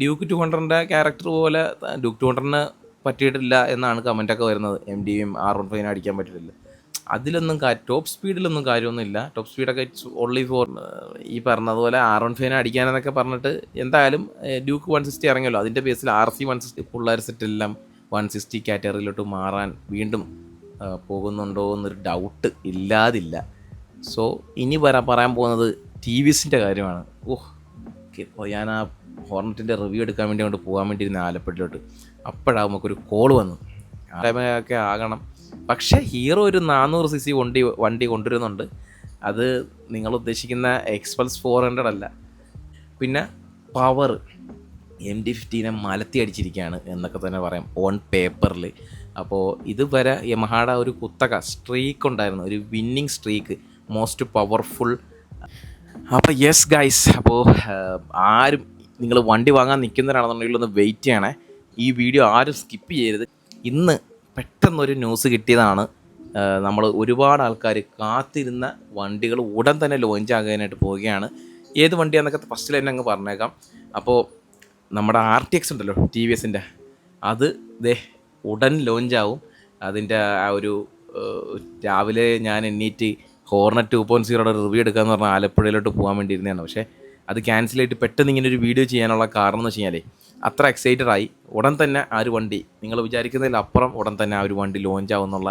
Duke two ഹൺഡ്രഡിന്റെ character പോലെ Duke two ഹൺഡ്രഡിന് പറ്റിയിട്ടില്ല എന്നാണ് കമന്റൊക്കെ വരുന്നത്. എം ഡിയും ആർ വൺ ഫൈവിനും അടിക്കാൻ പറ്റിയിട്ടില്ല. അതിലൊന്നും ടോപ്പ് സ്പീഡിലൊന്നും കാര്യമൊന്നുമില്ല. ടോപ്പ് സ്പീഡൊക്കെ ഇറ്റ്സ് ഓൺലി ഫോർ ഈ പറഞ്ഞതുപോലെ ആർ വൺ ഫൈവിനെ അടിക്കാനെന്നൊക്കെ പറഞ്ഞിട്ട് എന്തായാലും ഡ്യൂക്ക് വൺ സിക്സ്റ്റി ഇറങ്ങിയല്ലോ. അതിന്റെ ബേസിൽ ആർ സി വൺ സിക്സ്റ്റി പിള്ളേർ സെറ്റെല്ലാം വൺ സിക്സ്റ്റി കാറ്റഗറിയിലോട്ട് മാറാൻ വീണ്ടും പോകുന്നുണ്ടോ എന്നൊരു ഡൗട്ട് ഇല്ലാതില്ല. സോ ഇനി വരാൻ പറയാൻ പോകുന്നത് ടി വി എസിന്റെ കാര്യമാണ്. ഓഹ് ഞാൻ ആ ഹോർണറ്റിന്റെ റിവ്യൂ എടുക്കാൻ വേണ്ടി അങ്ങോട്ട് പോകാൻ വേണ്ടി ഇരുന്ന ആലപ്പുഴയിലോട്ട്. അപ്പോഴാണ് നമുക്കൊരു കോൾ വന്നു. ആ ടൈമൊക്കെ ആകണം. പക്ഷേ ഹീറോ ഒരു നാനൂറ് സി സി വണ്ടി വണ്ടി കൊണ്ടുവരുന്നുണ്ട്. അത് നിങ്ങൾ ഉദ്ദേശിക്കുന്ന എക്സ്പൾസ് ഫോർ ഹൺഡ്രഡ് അല്ല. പിന്നെ പവർ എം ഡി ഫിഫ്റ്റീനെ മലത്തി അടിച്ചിരിക്കുകയാണ് എന്നൊക്കെ തന്നെ പറയാം ഓൺ പേപ്പറിൽ അപ്പോൾ ഇതുവരെ യമഹാട ഒരു കുത്തക സ്ട്രീക്ക് ഉണ്ടായിരുന്നു. ഒരു വിന്നിങ് സ്ട്രീക്ക് മോസ്റ്റ് പവർഫുൾ അപ്പോൾ യെസ് ഗൈസ് അപ്പോൾ ആരും നിങ്ങൾ വണ്ടി വാങ്ങാൻ നിൽക്കുന്നവരാണെന്നുണ്ടെങ്കിൽ ഒന്ന് വെയിറ്റ് ചെയ്യണേ. ഈ വീഡിയോ ആരും സ്കിപ്പ് ചെയ്യരുത്. ഇന്ന് പെട്ടെന്നൊരു ന്യൂസ് കിട്ടിയതാണ് നമ്മൾ ഒരുപാട് ആൾക്കാർ കാത്തിരുന്ന വണ്ടികൾ ഉടൻ തന്നെ ലോഞ്ച് ആകാനായിട്ട് പോവുകയാണ്. ഏത് വണ്ടിയാണെന്നൊക്കെ ഫസ്റ്റിൽ തന്നെ അങ്ങ് പറഞ്ഞേക്കാം. അപ്പോൾ നമ്മുടെ ആർ ടി എക്സ് ഉണ്ടല്ലോ ടി വി എസിന്റെ അത് ദേ ഉടൻ ലോഞ്ചാവും അതിന്റെ ആ ഒരു രാവിലെ ഞാൻ എണ്ണീറ്റ് ഹോർണറ്റ് ടു പോയിന്റ് സീറോയുടെ റിവ്യൂ എടുക്കാമെന്ന് പറഞ്ഞാൽ ആലപ്പുഴയിലോട്ട് പോകാൻ വേണ്ടിയിരുന്നതാണ്. പക്ഷേ അത് ക്യാൻസൽ ചെയ്തിട്ട് പെട്ടെന്ന് ഇങ്ങനെ ഒരു വീഡിയോ ചെയ്യാനുള്ള കാരണം എന്ന് വെച്ച് കഴിഞ്ഞാൽ അത്ര എക്സൈറ്റഡ് ആയി. ഉടൻ തന്നെ ആ ഒരു വണ്ടി നിങ്ങൾ വിചാരിക്കുന്നതിലപ്പുറം ഉടൻ തന്നെ ആ ഒരു വണ്ടി ലോഞ്ച് ആവുന്നുള്ള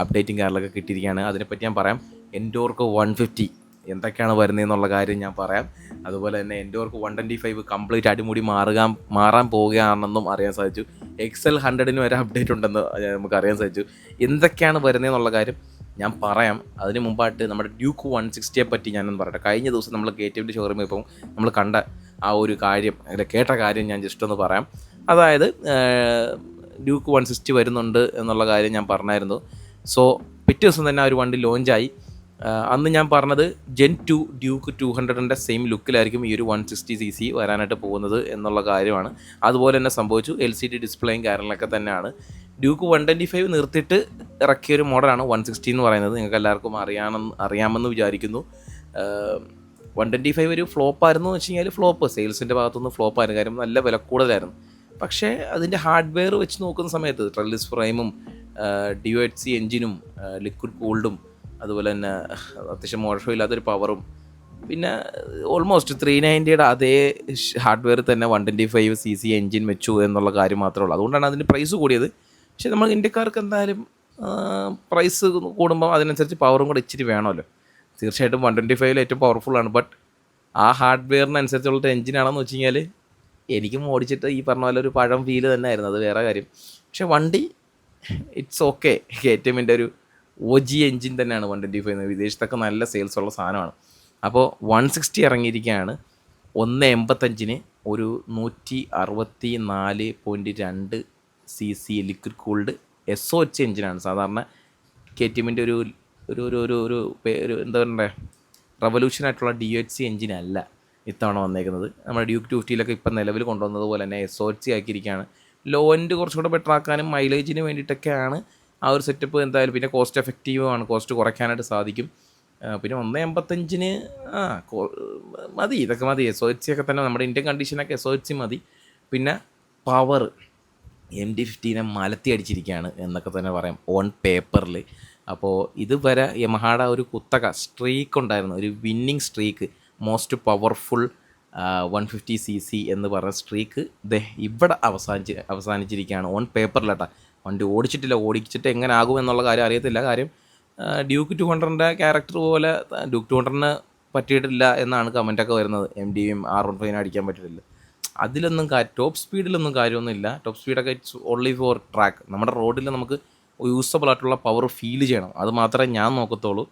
അപ്ഡേറ്റും കാര്യങ്ങളൊക്കെ കിട്ടിയിരിക്കുകയാണ്. അതിനെപ്പറ്റി ഞാൻ പറയാം എൻഡോർക്ക് വൺ ഫിഫ്റ്റി എന്തൊക്കെയാണ് വരുന്നതെന്നുള്ള കാര്യം ഞാൻ പറയാം. അതുപോലെ തന്നെ Ntorq one twenty five complete അടിമുടി മാറുക മാറാൻ പോവുകയാണെന്നും അറിയാൻ സാധിച്ചു. എക്സൽ ഹൺഡ്രഡിന് വരെ അപ്ഡേറ്റ് ഉണ്ടെന്ന് നമുക്ക് അറിയാൻ സാധിച്ചു. എന്തൊക്കെയാണ് വരുന്നതെന്നുള്ള കാര്യം ഞാൻ പറയാം. അതിന് മുമ്പായിട്ട് നമ്മുടെ ഡ്യൂക്ക് വൺ സിക്സ്റ്റിയെ പറ്റി ഞാനൊന്ന് പറയട്ടെ. കഴിഞ്ഞ ദിവസം നമ്മൾ കെ ടി ഷോറൂമിൽ ഇപ്പം നമ്മൾ കണ്ട ആ ഒരു കാര്യം അതിന്റെ കേട്ട കാര്യം ഞാൻ ജസ്റ്റ് ഒന്ന് പറയാം. അതായത് ഡ്യൂക്ക് വൺ സിക്സ്റ്റി വരുന്നുണ്ട് എന്നുള്ള കാര്യം ഞാൻ പറഞ്ഞായിരുന്നു. സോ പിറ്റേ ദിവസം തന്നെ ആ ഒരു വണ്ടി ലോഞ്ചായി അന്ന് ഞാൻ പറഞ്ഞത് ജെൻ ടു ഡ്യൂക്ക് ടു ഹൺഡ്രഡിന്റെ സെയിം ലുക്കിലായിരിക്കും ഈ ഒരു വൺ സിക്സ്റ്റി സി സി വരാനായിട്ട് പോകുന്നത് എന്നുള്ള കാര്യമാണ്. അതുപോലെ തന്നെ സംഭവിച്ചു എൽ സി ഡി ഡിസ്പ്ലേയും കാര്യങ്ങളൊക്കെ തന്നെയാണ്. ഡ്യൂക്ക് വൺ ട്വന്റി ഫൈവ് നിർത്തിയിട്ട് ഇറക്കിയ ഒരു മോഡലാണ് വൺ സിക്സ്റ്റി എന്ന് പറയുന്നത്. നിങ്ങൾക്ക് എല്ലാവർക്കും അറിയാമെന്ന് അറിയാമെന്ന് വിചാരിക്കുന്നു. വൺ ട്വന്റി ഫൈവ് ഒരു ഫ്ലോപ്പായിരുന്നു എന്ന് വെച്ച് കഴിഞ്ഞാൽ ഫ്ലോപ്പ് സെയിൽസിന്റെ ഭാഗത്തുനിന്ന് ഫ്ലോപ്പായിരുന്നു കാര്യം നല്ല വില കൂടുതലായിരുന്നു. പക്ഷേ അതിന്റെ ഹാർഡ്വെയർ വെച്ച് നോക്കുന്ന സമയത്ത് ട്രെല്ലിസ് ഫ്രെയിമും ഡി എച്ച് സി എഞ്ചിനും ലിക്വിഡ് കൂൾഡും അതുപോലെ തന്നെ അത്യാവശ്യം മോശമില്ലാത്തൊരു പവറും പിന്നെ ഓൾമോസ്റ്റ് ത്രീ നയന്റിയുടെ അതേ ഹാർഡ്വെയർ തന്നെ one twenty five C C engine വെച്ചു എന്നുള്ള കാര്യം മാത്രമേ ഉള്ളൂ. അതുകൊണ്ടാണ് അതിന്റെ പ്രൈസ് കൂടിയത്. പക്ഷേ നമ്മൾ ഇന്ത്യക്കാർക്ക് എന്തായാലും പ്രൈസ് കൂടുമ്പോൾ അതിനനുസരിച്ച് പവറും കൂടെ ഇച്ചിരി വേണമല്ലോ. തീർച്ചയായിട്ടും വൺ ട്വന്റി ഫൈവിൽ ഏറ്റവും പവർഫുൾ ആണ്. ബട്ട് ആ ഹാർഡ്വെയറിനനുസരിച്ചുള്ള എൻജിനാണെന്ന് വെച്ച് കഴിഞ്ഞാൽ എനിക്കും ഓടിച്ചിട്ട് ഈ പറഞ്ഞ പോലെ ഒരു പഴം ഫീൽ തന്നെ ആയിരുന്നു അത് വേറെ കാര്യം. പക്ഷേ വണ്ടി ഇറ്റ്സ് ഓക്കെ കെ ടി എമ്മിന്റെ ഒരു ഒ ജി എഞ്ചിൻ തന്നെയാണ് വൺ ട്വന്റി ഫൈവ് വിദേശത്തൊക്കെ നല്ല സെയിൽസ് ഉള്ള സാധനമാണ്. അപ്പോൾ വൺ സിക്സ്റ്റി ഇറങ്ങിയിരിക്കുകയാണ് ഒന്ന് എൺപത്തഞ്ചിന് ഒരു നൂറ്റി അറുപത്തി നാല് പോയിന്റ് രണ്ട് C C liquid cooled S O H എഞ്ചിനാണ് സാധാരണ കെ ടി എമ്മിന്റെ ഒരു ഒരു ഒരു ഒരു ഒരു ഒരു എന്താ പറയണ്ടേ? റവല്യൂഷൻ ആയിട്ടുള്ള ഡി എച്ച് സി എഞ്ചിനല്ല ഇത്തവണ വന്നേക്കുന്നത്. നമ്മുടെ ഡ്യൂക്ക് ടു ഫിഫ്റ്റിയിലൊക്കെ ഇപ്പം നിലവിൽ കൊണ്ടുവന്നത് പോലെ തന്നെ എസ് ഒ എച്ച് ആക്കിയിരിക്കുകയാണ് ലോ എൻഡ് കുറച്ചുകൂടെ ബെറ്റർ ആക്കാനും മൈലേജിന് വേണ്ടിയിട്ടൊക്കെയാണ് ആ ഒരു സെറ്റപ്പ് എന്തായാലും പിന്നെ കോസ്റ്റ് എഫക്റ്റീവുമാണ് കോസ്റ്റ് കുറയ്ക്കാനായിട്ട് സാധിക്കും. പിന്നെ ഒന്ന് എൺപത്തഞ്ചിന് ആ മതി. ഇതൊക്കെ മതി. എസ് ഒ എച്ച് ഒക്കെ തന്നെ നമ്മുടെ ഇന്ത്യൻ കണ്ടീഷനൊക്കെ എസ് ഒ എച്ച് മതി. പിന്നെ പവർ എം ഡി ഫിഫ്റ്റീനെ മലത്തി അടിച്ചിരിക്കുകയാണ് എന്നൊക്കെ തന്നെ പറയാം ഓൺ പേപ്പറിൽ അപ്പോൾ ഇതുവരെ യമഹാട ഒരു കുത്തക സ്ട്രീക്ക് ഉണ്ടായിരുന്നു. ഒരു winning streak most powerful one fifty C C എന്ന് പറഞ്ഞ സ്ട്രീക്ക് ദേ ഇവിടെ അവസാനിച്ച് അവസാനിച്ചിരിക്കുകയാണ് ഓൺ പേപ്പറിലട്ടാ വണ്ടി ഓടിച്ചിട്ടില്ല ഓടിച്ചിട്ട് എങ്ങനെ ആകും എന്നുള്ള കാര്യം അറിയത്തില്ല. കാര്യം ഡ്യൂക്ക് ടു ഹൺഡ്രഡിന്റെ ക്യാരക്ടർ പോലെ ഡ്യൂക്ക് ടു ഹൺഡ്രഡിന് പറ്റിയിട്ടില്ല എന്നാണ് കമന്റൊക്കെ വരുന്നത്. എം ഡിയും ആർ വൺ ഫൈവിനും അടിക്കാൻ പറ്റിയിട്ടില്ല. അതിലൊന്നും ടോപ്പ് സ്പീഡിലൊന്നും കാര്യമൊന്നുമില്ല. ടോപ്പ് സ്പീഡൊക്കെ ഇറ്റ്സ് ഓൺലി ഫോർ ട്രാക്ക് നമ്മുടെ റോഡിൽ നമുക്ക് യൂസബിൾ ആയിട്ടുള്ള പവർ ഫീൽ ചെയ്യണം. അത് മാത്രമേ ഞാൻ നോക്കത്തുള്ളൂ.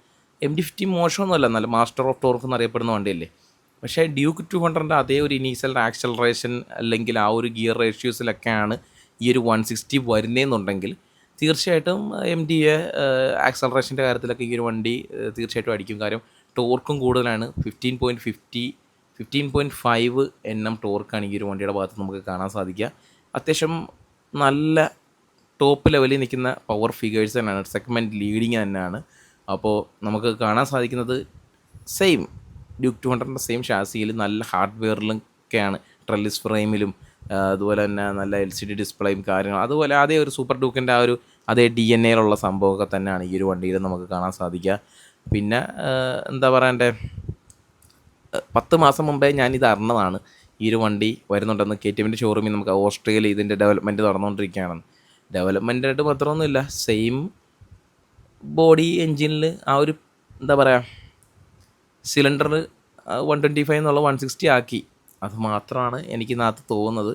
എം ഡി ഫിഫ്റ്റി മോശമൊന്നുമല്ല. നല്ല മാസ്റ്റർ ഓഫ് ടോർക്ക് എന്നറിയപ്പെടുന്ന വണ്ടിയല്ലേ. പക്ഷേ ഡ്യൂക്ക് ടു ഹൺഡ്രഡിന്റെ അതേ ഒരു ഇനീഷ്യൽ ആക്സലറേഷൻ അല്ലെങ്കിൽ ആ ഒരു ഗിയർ റേഷ്യൂസിലൊക്കെയാണ് ഈ ഒരു വൺ സിക്സ്റ്റി വരുന്നതെന്നുണ്ടെങ്കിൽ തീർച്ചയായിട്ടും എം ഡി എ ആക്സലറേഷന്റെ കാര്യത്തിലൊക്കെ ഈ ഒരു വണ്ടി തീർച്ചയായിട്ടും അടിക്കും. കാര്യം ടോർക്കും കൂടുതലാണ്. Fifteen point fifty fifteen point five N M ടോർക്കാണ് ഈ ഒരു വണ്ടിയുടെ ഭാഗത്ത് നമുക്ക് കാണാൻ സാധിക്കുക. അത്യാവശ്യം നല്ല ടോപ്പ് ലെവലിൽ നിൽക്കുന്ന പവർ ഫിഗേഴ്സ് തന്നെയാണ്. സെഗ്മെന്റ് ലീഡിങ് തന്നെയാണ്. അപ്പോൾ നമുക്ക് കാണാൻ സാധിക്കുന്നത് സെയിം ഡ്യൂക്ക് ടു ഹൺഡ്രഡിന്റെ സെയിം ഷാസിയിൽ നല്ല ഹാർഡ്വെയറിലൊക്കെയാണ് ട്രെല്ലിസ് ഫ്രെയിമിലും അതുപോലെ തന്നെ നല്ല എൽ സി ഡി ഡിസ്പ്ലേയും കാര്യങ്ങളും. അതുപോലെ അതേ ഒരു സൂപ്പർ ഡൂക്കിന്റെ ആ ഒരു അതേ ഡി എൻ എയിലുള്ള സംഭവമൊക്കെ തന്നെയാണ് ഈ ഒരു വണ്ടിയിൽ നമുക്ക് കാണാൻ സാധിക്കുക. പിന്നെ എന്താ എന്താ പറയണ്ടേ? പത്ത് മാസം മുമ്പേ ഞാനിത് അറിഞ്ഞതാണ്. ഈ ഒരു വണ്ടി വരുന്നുണ്ടെന്ന് കെ ടി എമ്മിന്റെ ഷോറൂമിൽ നമുക്ക് ഓസ്ട്രേലിയയിൽ ഇതിന്റെ ഡെവലപ്മെന്റ് നടന്നുകൊണ്ടിരിക്കുകയാണ്. ഡെവലപ്മെന്റായിട്ട് മാത്രമൊന്നുമില്ല സെയിം ബോഡി എൻജിനിൽ ആ ഒരു എന്താ പറയുക സിലിണ്ടർ വൺ ട്വന്റി ഫൈവ് എന്നുള്ള വൺ സിക്സ്റ്റി ആക്കി. അത് മാത്രമാണ് എനിക്ക് ഇതിനകത്ത് തോന്നുന്നത്.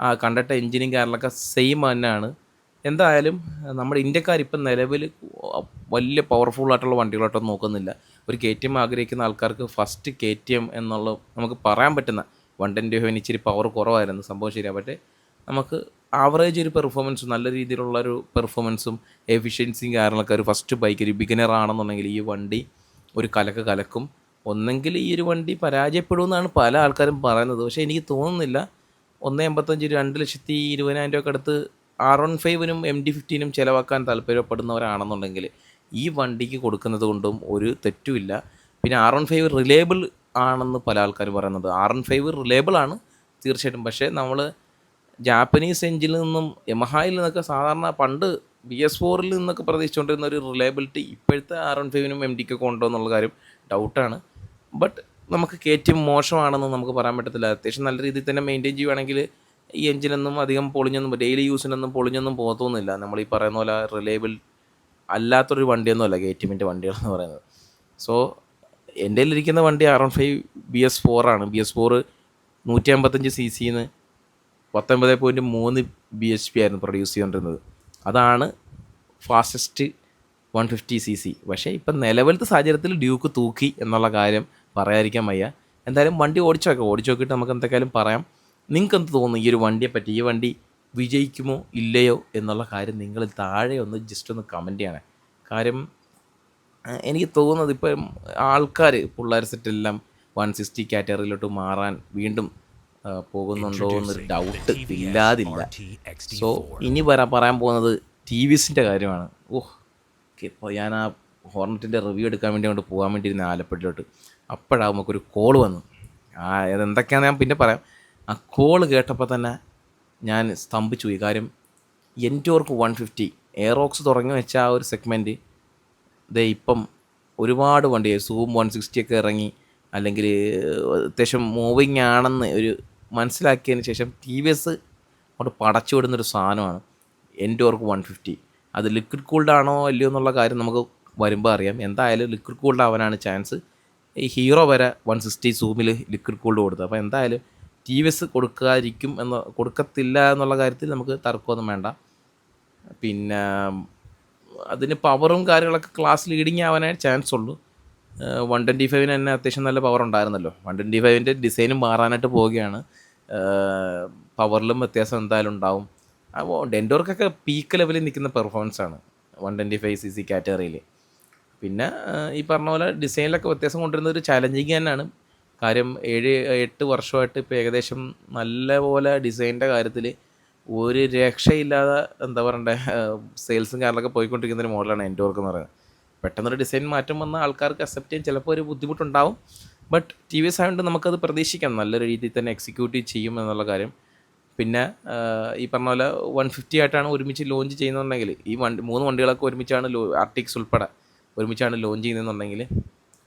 ആ കണ്ടിട്ട് എൻജിനും കാര്യങ്ങളൊക്കെ സെയിം തന്നെയാണ്. എന്തായാലും നമ്മുടെ ഇന്ത്യക്കാർ ഇപ്പം നിലവിൽ വലിയ പവർഫുൾ ആയിട്ടുള്ള വണ്ടികളോട്ടൊന്നും നോക്കുന്നില്ല. ഒരു കെ ടി എം ആഗ്രഹിക്കുന്ന ആൾക്കാർക്ക് ഫസ്റ്റ് കെ ടി എം എന്നുള്ള നമുക്ക് പറയാൻ പറ്റുന്ന വൺ ഫൈവിന് ഇച്ചിരി പവർ കുറവായിരുന്നു. സംഭവം ശരിയാണ് പക്ഷേ നമുക്ക് ആവറേജ് ഒരു പെർഫോമൻസും നല്ല രീതിയിലുള്ള ഒരു പെർഫോമൻസും എഫിഷ്യൻസിയും കാര്യങ്ങളൊക്കെ ഒരു ഫസ്റ്റ് ബൈക്ക് ഒരു ബിഗിനർ ആണെന്നുണ്ടെങ്കിൽ ഈ വണ്ടി ഒരു കലക്ക് കലക്കും. ഒന്നെങ്കിൽ ഈ ഒരു വണ്ടി പരാജയപ്പെടുമെന്നാണ് പല ആൾക്കാരും പറയുന്നത്. പക്ഷേ എനിക്ക് തോന്നുന്നില്ല ഒന്ന് എൺപത്തഞ്ച് രണ്ട് ലക്ഷത്തി ഇരുപതിനായിരം രൂപ അടുത്ത് ആർ വൺ ഫൈവിനും എം ഡി ഫിഫ്റ്റീനും ചിലവാക്കാൻ താല്പര്യപ്പെടുന്നവരാണെന്നുണ്ടെങ്കിൽ ഈ വണ്ടിക്ക് കൊടുക്കുന്നത് കൊണ്ടും ഒരു തെറ്റുമില്ല. പിന്നെ ആർ വൺ ഫൈവ് റിലേബിൾ ആണെന്ന് പല ആൾക്കാരും പറയുന്നത്. ആർ വൺ ഫൈവ് റിലേബിൾ ആണ് തീർച്ചയായിട്ടും. പക്ഷേ നമ്മൾ ജാപ്പനീസ് എഞ്ചിനിൽ നിന്നും യമഹായിൽ നിന്നൊക്കെ സാധാരണ പണ്ട് ബി എസ് ഫോറിൽ നിന്നൊക്കെ പ്രതീക്ഷിച്ചുകൊണ്ടിരുന്ന ഒരു റിലയബിലിറ്റി ഇപ്പോഴത്തെ ആർ വൺ ഫൈവിനും എം ഡിക്കൊക്കെ ഉണ്ടോ എന്നുള്ള കാര്യം ഡൗട്ടാണ് ബട്ട് നമുക്ക് കെ ടി എം മോശമാണെന്ന് നമുക്ക് പറയാൻ പറ്റത്തില്ല. അത്യാവശ്യം നല്ല രീതിയിൽ തന്നെ മെയിന്റെയിൻ ചെയ്യുവാണെങ്കിൽ ഈ എഞ്ചിനൊന്നും അധികം പൊളിഞ്ഞൊന്നും ഡെയിലി യൂസിനൊന്നും പൊളിഞ്ഞൊന്നും പോകത്തൊന്നുമില്ല. നമ്മൾ ഈ പറയുന്ന പോലെ റിലയബിൾ അല്ലാത്തൊരു വണ്ടിയൊന്നുമല്ല എമ്മിന്റെ വണ്ടികളെന്ന് പറയുന്നത്. സോ എന്റെ ഇരിക്കുന്ന വണ്ടി R one five B S ഫോറാണ് B S four നൂറ്റി അമ്പത്തഞ്ച് സി സിന്ന് പത്തൊമ്പത് പോയിന്റ് മൂന്ന് ബി എച്ച് പി ആയിരുന്നു പ്രൊഡ്യൂസ് ചെയ്തുകൊണ്ടിരുന്നത് അതാണ് fastest one fifty C C പക്ഷേ ഇപ്പം നിലവിലത്തെ സാഹചര്യത്തിൽ ഡ്യൂക്ക് തൂക്കി എന്നുള്ള കാര്യം പറയാതിരിക്കാൻ വയ്യ. എന്തായാലും വണ്ടി ഓടിച്ചു നോക്കാം ഓടിച്ചു നോക്കിയിട്ട് നമുക്ക് എന്തൊക്കെയാലും പറയാം. നിങ്ങൾക്ക് എന്ത് തോന്നുന്നു? ഈ ഒരു വണ്ടിയെ പറ്റി ഈ വണ്ടി വിജയിക്കുമോ ഇല്ലയോ എന്നുള്ള കാര്യം നിങ്ങൾ താഴെ ഒന്ന് ജസ്റ്റ് ഒന്ന് കമന്റ് ചെയ്യണേ. കാര്യം എനിക്ക് തോന്നുന്നത് ഇപ്പം ആൾക്കാർ പിള്ളേർ സെറ്റെല്ലാം വൺ സിക്സ്റ്റി കാറ്റഗറിയിലോട്ട് മാറാൻ വീണ്ടും പോകുന്നുണ്ടോ എന്നൊരു ഡൗട്ട് ഇല്ലാതില്ല. സോ ഇനി വരാൻ പറയാൻ പോകുന്നത് ടി വി എസിന്റെ കാര്യമാണ്. ഓഹ് ഇപ്പോൾ ഞാൻ ആ ഹോർണറ്റിന്റെ റിവ്യൂ എടുക്കാൻ വേണ്ടി അങ്ങോട്ട് പോകാൻ വേണ്ടി ഇരുന്ന ആലപ്പുഴയിലോട്ട്. അപ്പോഴാവും നമുക്കൊരു കോൾ വന്നു. ആ അതെന്തൊക്കെയാണെന്ന് ഞാൻ പിന്നെ പറയാം. ആ കോൾ കേട്ടപ്പോൾ തന്നെ ഞാൻ സ്തംഭിച്ചു. പോയി കാര്യം എന്റോർക്ക് വൺ ഫിഫ്റ്റി എയറോക്സ് തുടങ്ങി വെച്ച ആ ഒരു സെഗ്മെന്റ് ദേ ഇപ്പം ഒരുപാട് വണ്ടി സൂം വൺ സിക്സ്റ്റി ഒക്കെ ഇറങ്ങി അല്ലെങ്കിൽ അത്യാവശ്യം മൂവിങ് ആണെന്ന് ഒരു മനസ്സിലാക്കിയതിന് ശേഷം ടി വി എസ് അങ്ങോട്ട് പടച്ചു വിടുന്നൊരു സാധനമാണ് എന്റോർക്ക് വൺ ഫിഫ്റ്റി അത് ലിക്വിഡ് കൂൾഡ് ആണോ അല്ലയോ എന്നുള്ള കാര്യം നമുക്ക് വരുമ്പോൾ അറിയാം. എന്തായാലും ലിക്വിഡ് കൂൾഡ് ആവാനാണ് ചാൻസ് ഈ ഹീറോ വരെ വൺ സിക്സ്റ്റി സൂമിൽ ലിക്വിഡ് കൂൾഡ് കൊടുത്തു. അപ്പോൾ എന്തായാലും ടി വി എസ് കൊടുക്കാതിരിക്കും എന്ന് കൊടുക്കത്തില്ല എന്നുള്ള കാര്യത്തിൽ നമുക്ക് തർക്കമൊന്നും വേണ്ട. പിന്നെ അതിന് പവറും കാര്യങ്ങളൊക്കെ ക്ലാസ് ലീഡിങ് ആവാനേ ചാൻസ് ഉള്ളൂ. വൺ ട്വന്റി ഫൈവിന് തന്നെ അത്യാവശ്യം നല്ല പവർ ഉണ്ടായിരുന്നല്ലോ. വൺ ട്വന്റി ഫൈവിന്റെ ഡിസൈനും മാറാനായിട്ട് പോവുകയാണ്. പവറിലും വ്യത്യാസം എന്തായാലും ഉണ്ടാവും. അപ്പോൾ ഡെൻഡോർക്കൊക്കെ പീക്ക് ലെവലിൽ നിൽക്കുന്ന പെർഫോമൻസ് ആണ്. One twenty five C C കാറ്റഗറിയിൽ പിന്നെ ഈ പറഞ്ഞ പോലെ ഡിസൈനിലൊക്കെ വ്യത്യാസം കൊണ്ടുവരുന്നത് ഒരു ചലഞ്ചിങ് തന്നെയാണ്. കാര്യം ഏഴ് എട്ട് വർഷമായിട്ട് ഇപ്പോൾ ഏകദേശം നല്ല പോലെ ഡിസൈനിന്റെ കാര്യത്തിൽ ഒരു രക്ഷയില്ലാതെ എന്താ പറയണ്ടേ സെയിൽസും കാര്യങ്ങളൊക്കെ പോയിക്കൊണ്ടിരിക്കുന്ന ഒരു മോഡലാണ് എന്റെ വർക്ക് എന്ന് പറയുന്നത്. പെട്ടെന്നൊരു ഡിസൈൻ മാറ്റം വന്ന ആൾക്കാർക്ക് അക്സെപ്റ്റ് ചെയ്യാൻ ചിലപ്പോൾ ഒരു ബുദ്ധിമുട്ടുണ്ടാവും. ബട്ട് ടി വി എസ് ആയതുകൊണ്ട് നമുക്കത് പ്രതീക്ഷിക്കാം. നല്ലൊരു രീതിയിൽ തന്നെ എക്സിക്യൂട്ട് ചെയ്യും എന്നുള്ള കാര്യം. പിന്നെ ഈ പറഞ്ഞ പോലെ വൺ ഫിഫ്റ്റി ആയിട്ടാണ് ഒരുമിച്ച് ലോഞ്ച് ചെയ്യുന്നുണ്ടെങ്കിൽ ഈ വണ്ടി മൂന്ന് വണ്ടികളൊക്കെ ഒരുമിച്ചാണ് ലോ ആർട്ടിക്സ് ഉൾപ്പെടെ ഒരുമിച്ചാണ് ലോഞ്ച് ചെയ്യുന്നതെന്നുണ്ടെങ്കിൽ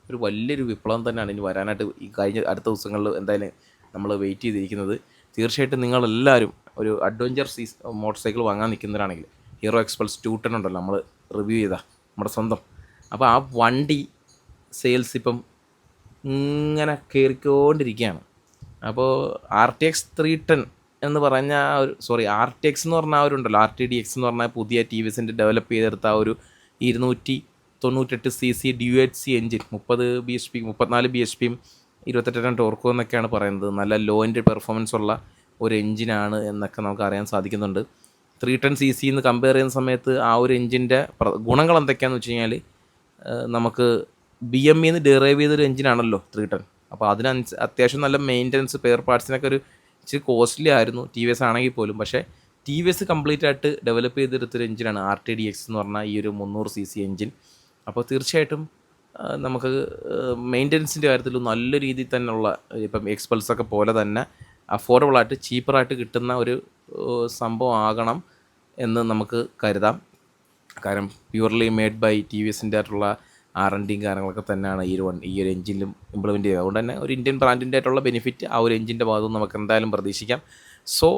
ഒരു വലിയൊരു വിപ്ലവം തന്നെയാണ് ഇനി വരാനായിട്ട് ഈ കഴിഞ്ഞ അടുത്ത ദിവസങ്ങളിൽ എന്തായാലും നമ്മൾ വെയിറ്റ് ചെയ്തിരിക്കുന്നത്. തീർച്ചയായിട്ടും നിങ്ങളെല്ലാവരും ഒരു അഡ്വഞ്ചർ സീസ് മോട്ടോർ സൈക്കിൾ വാങ്ങാൻ നിൽക്കുന്നവരാണെങ്കിൽ ഹീറോ എക്സ്പൾസ് ടൂ ടെൻ ഉണ്ടല്ലോ നമ്മൾ റിവ്യൂ ചെയ്താൽ നമ്മുടെ സ്വന്തം. അപ്പോൾ ആ വണ്ടി സെയിൽസ് ഇപ്പം ഇങ്ങനെ കയറിക്കൊണ്ടിരിക്കുകയാണ്. അപ്പോൾ R T X three ten എന്ന് പറഞ്ഞ ആ ഒരു സോറി ആർ ടി എക്സ് എന്ന് പറഞ്ഞ ആ ഒരു ഉണ്ടല്ലോ ആർ ടി ഡി എക്സ് എന്ന് പറഞ്ഞാൽ പുതിയ ടി വി എസിന്റെ ഡെവലപ്പ് ചെയ്തെടുത്ത ആ ഒരു ഇരുന്നൂറ്റി തൊണ്ണൂറ്റെട്ട് C C D H C engine മുപ്പത് ബി എച്ച് പി മുപ്പത്തിനാല് ബി എച്ച് പിയും ഇരുപത്തെട്ടെണ്ണം ടോർക്കോ എന്നൊക്കെയാണ് പറയുന്നത്. നല്ല ലോ എൻഡ് പെർഫോമൻസ് ഉള്ള ഒരു എഞ്ചിനാണ് എന്നൊക്കെ നമുക്ക് അറിയാൻ സാധിക്കുന്നുണ്ട്. ത്രീ ടെൻ സി സി എന്ന് കമ്പയർ ചെയ്യുന്ന സമയത്ത് ആ ഒരു എഞ്ചിന്റെ ഗുണങ്ങൾ എന്തൊക്കെയാണെന്ന് വെച്ച് കഴിഞ്ഞാൽ നമുക്ക് ബി എം ഇന്ന് ഡിറൈവ് ചെയ്തൊരു എഞ്ചിനാണല്ലോ ത്രീ ടെൻ അപ്പോൾ അതിനനുസ അത്യാവശ്യം നല്ല മെയിന്റനൻസ് പെയർ പാർട്സിനൊക്കെ ഒരു ഇച്ചിരി കോസ്റ്റ്ലി ആയിരുന്നു ടി വി എസ് ആണെങ്കിൽ പോലും. പക്ഷേ ടി വി എസ് കംപ്ലീറ്റ് ആയിട്ട് ഡെവലപ്പ് ചെയ്തെടുത്തൊരു എഞ്ചിനാണ് ആർ ടി ഡി എക്സ് എന്ന് പറഞ്ഞാൽ ഈ ഒരു മുന്നൂറ് സി സി എഞ്ചിൻ അപ്പോൾ തീർച്ചയായിട്ടും നമുക്ക് മെയിന്റനൻസിന്റെ കാര്യത്തിൽ നല്ല രീതിയിൽ തന്നെയുള്ള ഇപ്പം എക്സ്പൾസൊക്കെ പോലെ തന്നെ അഫോർഡബിളായിട്ട് ചീപ്പറായിട്ട് കിട്ടുന്ന ഒരു സംഭവം ആകണം എന്ന് നമുക്ക് കരുതാം. കാരണം purely made by T V എസിന്റെ ആയിട്ടുള്ള ആർ എൻ ഡിയും കാര്യങ്ങളൊക്കെ തന്നെയാണ് ഈ ഒരു ഈ ഒരു എഞ്ചിനിലും ഇംപ്ലിമെന്റ് ചെയ്തത് അതുകൊണ്ട് തന്നെ ഒരു ഇന്ത്യൻ ബ്രാൻഡിന്റെ ആയിട്ടുള്ള ബെനിഫിറ്റ് ആ ഒരു എഞ്ചിന്റെ ഭാഗത്തു നമുക്ക് എന്തായാലും പ്രതീക്ഷിക്കാം. സോ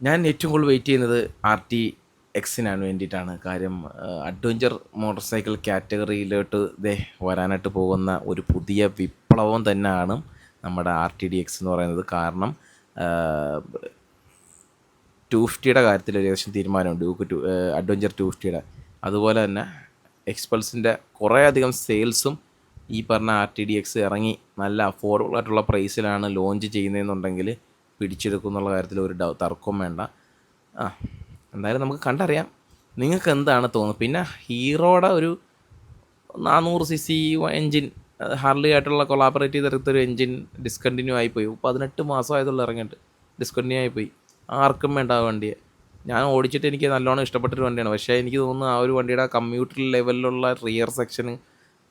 ഞാൻ ഏറ്റവും കൂടുതൽ വെയിറ്റ് ചെയ്യുന്നത് ആർ ടി എക്സിനാണ് വേണ്ടിയിട്ടാണ്. കാര്യം അഡ്വഞ്ചർ മോട്ടോർ സൈക്കിൾ കാറ്റഗറിയിലോട്ട് ദേ വരാനായിട്ട് പോകുന്ന ഒരു പുതിയ വിപ്ലവം തന്നെയാണ് നമ്മുടെ ആർ ടി ഡി എക്സ് എന്ന് പറയുന്നത്. കാരണം ടു ഫിഫ്റ്റിയുടെ കാര്യത്തിൽ ഒരു ഏകദേശം തീരുമാനമുണ്ട്. ഡ്യൂക്ക് ടു അഡ്വഞ്ചർ ടു ഫിഫ്റ്റിയുടെ അതുപോലെ തന്നെ എക്സ്പൾസിന്റെ കുറേ അധികം സെയിൽസും ഈ പറഞ്ഞ ആർ ടി ഡി എക്സ് ഇറങ്ങി നല്ല അഫോർഡബിൾ ആയിട്ടുള്ള പ്രൈസിലാണ് ലോഞ്ച് ചെയ്യുന്നതെന്നുണ്ടെങ്കിൽ പിടിച്ചെടുക്കും എന്നുള്ള കാര്യത്തിൽ ഒരു ഡൗ തർക്കവും വേണ്ട. ആ എന്തായാലും നമുക്ക് കണ്ടറിയാം. നിങ്ങൾക്ക് എന്താണ് തോന്നുന്നത്? പിന്നെ ഹീറോയുടെ ഒരു നാനൂറ് സി സി എൻജിൻ ഹാർലി ആയിട്ടുള്ള കൊളാബറേറ്റ് ചെയ്തെടുത്തൊരു എൻജിൻ ഡിസ്കണ്ടിന്യൂ ആയിപ്പോയി. പതിനെട്ട് മാസം ആയതുള്ള ഇറങ്ങിയിട്ട്. ഡിസ്കണ്ടിന്യൂ ആയിപ്പോയി. ആർക്കും വേണ്ട ആ വണ്ടിയെ. ഞാൻ ഓടിച്ചിട്ട് എനിക്ക് നല്ലോണം ഇഷ്ടപ്പെട്ടൊരു വണ്ടിയാണ്. പക്ഷേ എനിക്ക് തോന്നുന്നു ആ ഒരു വണ്ടിയുടെ കമ്മ്യൂട്ടർ ലെവലിലുള്ള റിയർ സെക്ഷന്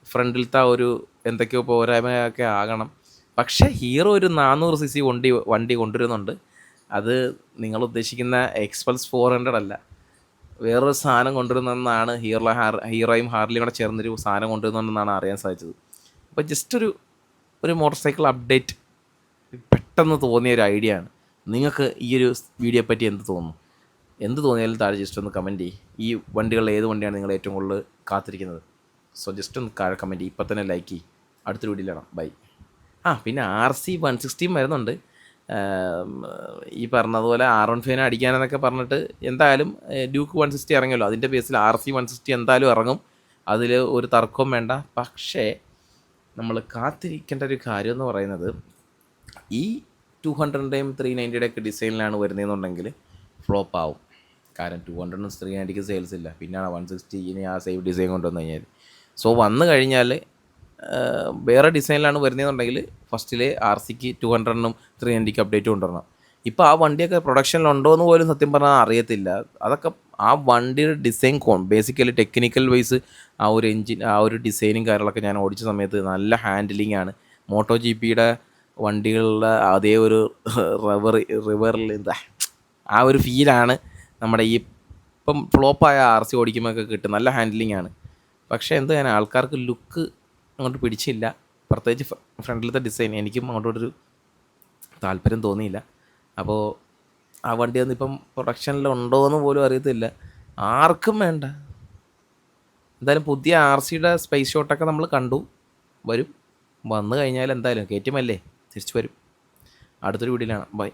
ഫ്രണ്ടിലത്തെ ഒരു എന്തൊക്കെയോ പോരായ്മയൊക്കെ ആകണം. പക്ഷേ ഹീറോ ഒരു നാനൂറ് സി സി വണ്ടി വണ്ടി കൊണ്ടുവരുന്നുണ്ട്. അത് നിങ്ങൾ ഉദ്ദേശിക്കുന്ന എക്സ്പൾസ് ഫോർ ഹൺഡ്രഡ് അല്ല. വേറൊരു സാധനം കൊണ്ടുവരുന്നതെന്നാണ് ഹീറോ ഹാർ ഹീറോയും ഹാർലിയും കൂടെ ചേർന്നൊരു സാധനം കൊണ്ടുവരുന്നുണ്ടെന്നാണ് അറിയാൻ സാധിച്ചത്. അപ്പോൾ ജസ്റ്റ് ഒരു ഒരു മോട്ടോർ സൈക്കിൾ അപ്ഡേറ്റ് പെട്ടെന്ന് തോന്നിയ ഒരു ഐഡിയ ആണ്. നിങ്ങൾക്ക് ഈ ഒരു വീഡിയോ പറ്റി എന്ത് തോന്നുന്നു? എന്ത് തോന്നിയാലും താഴെ ജസ്റ്റ് ഒന്ന് കമന്റ് ചെയ്യും. ഈ വണ്ടികളിൽ ഏത് വണ്ടിയാണ് നിങ്ങൾ ഏറ്റവും കൂടുതൽ കാത്തിരിക്കുന്നത്? സോ ജസ്റ്റ് ഒന്ന് താഴെ കമന്റ് ചെയ്യും. ഇപ്പം തന്നെ ലൈക്ക് ചെയ്യും. അടുത്തൊരു വീഡിയോയിലാണ് ബൈ ആ പിന്നെ ആർ സി വൺ സിക്സ്റ്റീം വരുന്നുണ്ട്. ഈ പറഞ്ഞതുപോലെ ആർ വൺ ഫൈവ് അടിക്കാനെന്നൊക്കെ പറഞ്ഞിട്ട് എന്തായാലും ഡ്യൂക്ക് വൺ സിക്സ്റ്റി ഇറങ്ങിയല്ലോ. അതിന്റെ ബേസിൽ ആർ സി വൺ സിക്സ്റ്റി എന്തായാലും ഇറങ്ങും. അതിൽ ഒരു തർക്കവും വേണ്ട. പക്ഷേ നമ്മൾ കാത്തിരിക്കേണ്ട ഒരു കാര്യം എന്ന് പറയുന്നത് ഈ ടു ഹൺഡ്രഡിന്റെയും ത്രീ നയന്റിയുടെ ഒക്കെ ഡിസൈനിലാണ് വരുന്നതെന്നുണ്ടെങ്കിൽ ഫ്ലോപ്പ് ആവും. കാരണം ടു ഹൺഡ്രഡും ത്രീ നയന്റിക്ക് സെയിൽസ് ഇല്ല. പിന്നെയാണ് വൺ സിക്സ്റ്റി ഇനി ആ സെയിം ഡിസൈൻ കൊണ്ടുവന്നു കഴിഞ്ഞാൽ സോ വന്നു കഴിഞ്ഞാൽ വേറെ ഡിസൈനിലാണ് വരുന്നതെന്നുണ്ടെങ്കിൽ ഫസ്റ്റിൽ ആർ സിക്ക് ടു ഹൺഡ്രഡിനും ത്രീ നയന്റിക്ക് അപ്ഡേറ്റ് കൊണ്ടുവരണം. ഇപ്പോൾ ആ വണ്ടിയൊക്കെ പ്രൊഡക്ഷനിലുണ്ടോ എന്ന് പോലും സത്യം പറഞ്ഞാൽ അറിയത്തില്ല. അതൊക്കെ ആ വണ്ടിയുടെ ഡിസൈൻ കോൺ ബേസിക്കലി ടെക്നിക്കൽ വൈസ് ആ ഒരു എഞ്ചിൻ ആ ഒരു ഡിസൈനും കാര്യങ്ങളൊക്കെ ഞാൻ ഓടിച്ച സമയത്ത് നല്ല ഹാൻഡിലിംഗ് ആണ്. മോട്ടോ ജി പിയുടെ വണ്ടികളുടെ അതേ ഒരു റിവർ റിവറിൽ എന്താ ആ ഒരു ഫീലാണ് നമ്മുടെ ഈ ഇപ്പം ഫ്ലോപ്പായ ആർ സി ഓടിക്കുമ്പോഴൊക്കെ കിട്ടും നല്ല ഹാൻഡിലിംഗ് ആണ്. പക്ഷേ എന്ത് ഞാൻ ആൾക്കാർക്ക് ലുക്ക് അങ്ങോട്ട് പിടിച്ചില്ല. പ്രത്യേകിച്ച് ഫ്ര- ഫ്രണ്ടിലത്തെ ഡിസൈൻ എനിക്കും അങ്ങോട്ടൊരു താല്പര്യം തോന്നിയില്ല. അപ്പോൾ ആ വണ്ടി ഒന്നും ഇപ്പം പ്രൊഡക്ഷനിലുണ്ടോ എന്ന് പോലും അറിയത്തില്ല. ആർക്കും വേണ്ട. എന്തായാലും പുതിയ ആർ സിയുടെ സ്പേസ് ഷോട്ടൊക്കെ നമ്മൾ കണ്ടു. വരും. വന്നു കഴിഞ്ഞാൽ എന്തായാലും കയറ്റുമല്ലേ തിരിച്ചു വരും. അടുത്തൊരു വീട്ടിലാണ് ബൈ